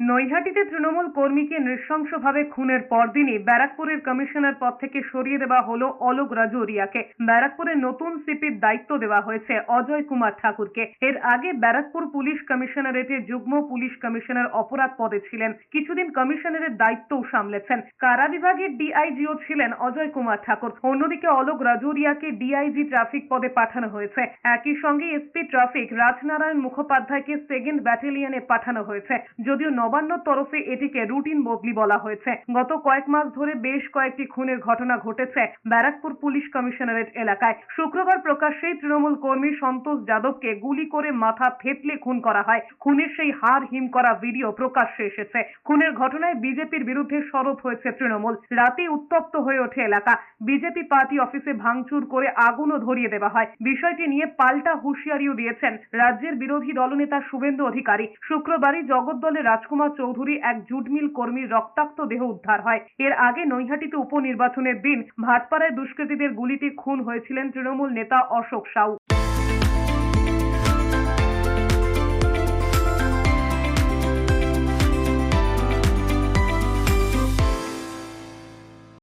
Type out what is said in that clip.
নৈহাটিতে তৃণমূল কর্মীকে নৃশংসভাবে খুনের পরদিনই ব্যারাকপুরের কমিশনার পদ থেকে সরিয়ে দেওয়া হলো অলোক রাজৌরিয়াকে। ব্যারাকপুরের নতুন সিপির দায়িত্ব দেওয়া হয়েছে অজয় কুমার ঠাকুরকে। এর আগে ব্যারাকপুর পুলিশ কমিশনারেটে যুগ্ম পুলিশ কমিশনার অপরাধ পদে ছিলেন। কিছুদিন কমিশনারের দায়িত্বও সামলেছেন। কারা বিভাগের ডিআইজিও ছিলেন অজয় কুমার ঠাকুর। অন্যদিকে অলোক রাজৌরিয়াকে ডিআইজি ট্রাফিক পদে পাঠানো হয়েছে। একই সঙ্গে এসপি ট্রাফিক রাজনারায়ণ মুখোপাধ্যায়কে সেকেন্ড ব্যাটালিয়নে পাঠানো হয়েছে। যদিও নবান্নর তরফে এটিকে রুটিন বদলি বলা হয়েছে। গত কয়েক মাস ধরে বেশ কয়েকটি খুনের ঘটনা ঘটেছে ব্যারাকপুর পুলিশ কমিশনারেট এলাকায়। শুক্রবার প্রকাশ্যেই তৃণমূল কর্মী সন্তোষ যাদবকে গুলি করে মাথা থেতলে খুন করা হয়। খুনের সেই হার হিম করা ভিডিও প্রকাশ্যে এসেছে। খুনের ঘটনায় বিজেপির বিরুদ্ধে সরব হয়েছে তৃণমূল। রাতে উত্তপ্ত হয়ে ওঠে এলাকা। বিজেপি পার্টি অফিসে ভাঙচুর করে আগুনও ধরিয়ে দেওয়া হয়। বিষয়টি নিয়ে পাল্টা হুঁশিয়ারিও দিয়েছেন রাজ্যের বিরোধী দলনেতা শুভেন্দু অধিকারী। শুক্রবারই জগদ্দলের রাজকুমার চৌধুরী এক জুট মিল কর্মীর রক্তাক্ত দেহ উদ্ধার হয়। এর আগে নৈহাটিতে উপনির্বাচনের দিন ভাটপাড়ায় দুষ্কৃতীদের গুলিতে খুন হয়েছিলেন তৃণমূল নেতা অশোক সাউ।